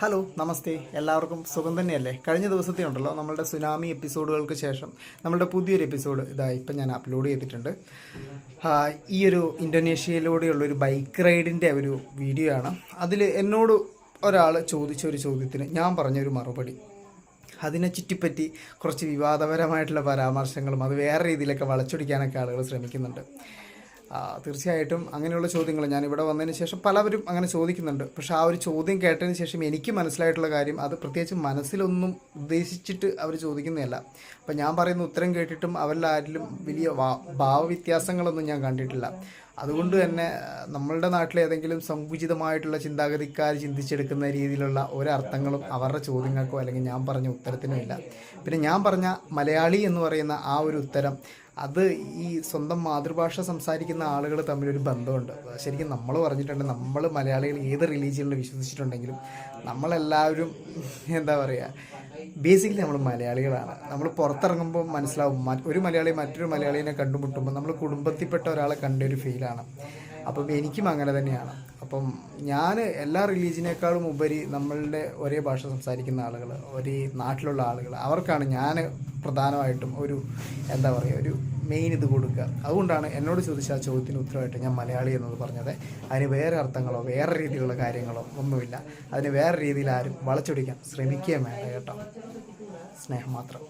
Hello നമസ്തേ. എല്ലാവർക്കും സുഖം തന്നെയല്ലേ? കഴിഞ്ഞ ദിവസത്തെ ഉണ്ടല്ലോ നമ്മളുടെ സുനാമി എപ്പിസോഡുകൾക്ക് ശേഷം നമ്മളുടെ പുതിയൊരു എപ്പിസോഡ് ഇതാ ഇപ്പം ഞാൻ അപ്ലോഡ് ചെയ്തിട്ടുണ്ട്. ഈ ഒരു ഇന്തോനേഷ്യയിലൂടെയുള്ള ഒരു ബൈക്ക് റൈഡിന്റെ ഒരു വീഡിയോ ആണ്. അതിൽ എന്നോട് ഒരാൾ ചോദിച്ച ഒരു ചോദ്യത്തിന് ഞാൻ പറഞ്ഞൊരു മറുപടി. അതിനെ ചുറ്റിപ്പറ്റി കുറച്ച് വിവാദപരമായിട്ടുള്ള പരാമർശങ്ങളും അത് വേറെ രീതിയിലൊക്കെ വളച്ചൊടിക്കാനൊക്കെ ആളുകൾ ശ്രമിക്കുന്നുണ്ട്. തീർച്ചയായിട്ടും അങ്ങനെയുള്ള ചോദ്യങ്ങൾ ഞാൻ ഇവിടെ വന്നതിന് ശേഷം പലവരും അങ്ങനെ ചോദിക്കുന്നുണ്ട്. പക്ഷെ ആ ഒരു ചോദ്യം കേട്ടതിന് ശേഷം എനിക്ക് മനസ്സിലായിട്ടുള്ള കാര്യം അത് പ്രത്യേകിച്ച് മനസ്സിലൊന്നും ഉദ്ദേശിച്ചിട്ട് അവർ ചോദിക്കുന്നതല്ല. അപ്പം ഞാൻ പറയുന്ന ഉത്തരം കേട്ടിട്ടും അവരിൽ ആരിലും വലിയ ഭാവവ്യത്യാസങ്ങളൊന്നും ഞാൻ കണ്ടിട്ടില്ല. അതുകൊണ്ട് തന്നെ നമ്മളുടെ നാട്ടിലെ ഏതെങ്കിലും സങ്കുചിതമായിട്ടുള്ള ചിന്താഗതിക്കാർ ചിന്തിച്ചെടുക്കുന്ന രീതിയിലുള്ള ഒരർത്ഥങ്ങളും അവരുടെ ചോദ്യങ്ങൾക്കോ അല്ലെങ്കിൽ ഞാൻ പറഞ്ഞ ഉത്തരത്തിനോ ഇല്ല. പിന്നെ ഞാൻ പറഞ്ഞ മലയാളി എന്ന് പറയുന്ന ആ ഒരു ഉത്തരം അത് ഈ സ്വന്തം മാതൃഭാഷ സംസാരിക്കുന്ന ആളുകൾ തമ്മിലൊരു ബന്ധമുണ്ട്. ശരിക്കും നമ്മൾ പറഞ്ഞിട്ടുണ്ട് നമ്മൾ മലയാളികൾ ഏത് റിലീജിയനിൽ വിശ്വസിച്ചിട്ടുണ്ടെങ്കിലും നമ്മളെല്ലാവരും എന്താ പറയുക ബേസിക്കലി നമ്മൾ മലയാളികളാണ്. നമ്മൾ പുറത്തിറങ്ങുമ്പോൾ മനസ്സിലാവും ഒരു മലയാളി മറ്റൊരു മലയാളിനെ കണ്ടുമുട്ടുമ്പോൾ നമ്മൾ കുടുംബത്തിൽപ്പെട്ട ഒരാളെ കണ്ട ഒരു ഫീലാണ് അപ്പം എനിക്കും അങ്ങനെ തന്നെയാണ്. അപ്പം ഞാൻ എല്ലാ റിലീജിയനേക്കാളും ഉപരി നമ്മളുടെ ഒരേ ഭാഷ സംസാരിക്കുന്ന ആളുകൾ ഒരേ നാട്ടിലുള്ള ആളുകൾ അവർക്കാണ് ഞാൻ പ്രധാനമായിട്ടും ഒരു എന്താ പറയുക ഒരു മെയിൻ ഇത് കൊടുക്കുക. അതുകൊണ്ടാണ് എന്നോട് ചോദിച്ച ആ ചോദ്യത്തിന് ഉത്തരവായിട്ട് ഞാൻ മലയാളി എന്നത് പറഞ്ഞത്. അതിന് വേറെ അർത്ഥങ്ങളോ വേറെ രീതിയിലുള്ള കാര്യങ്ങളോ ഒന്നുമില്ല. അതിന് വേറെ രീതിയിൽ ആരും വളച്ചൊടിക്കാൻ ശ്രമിക്കുകയും വേണ്ട കേട്ടോ. സ്നേഹം മാത്രം.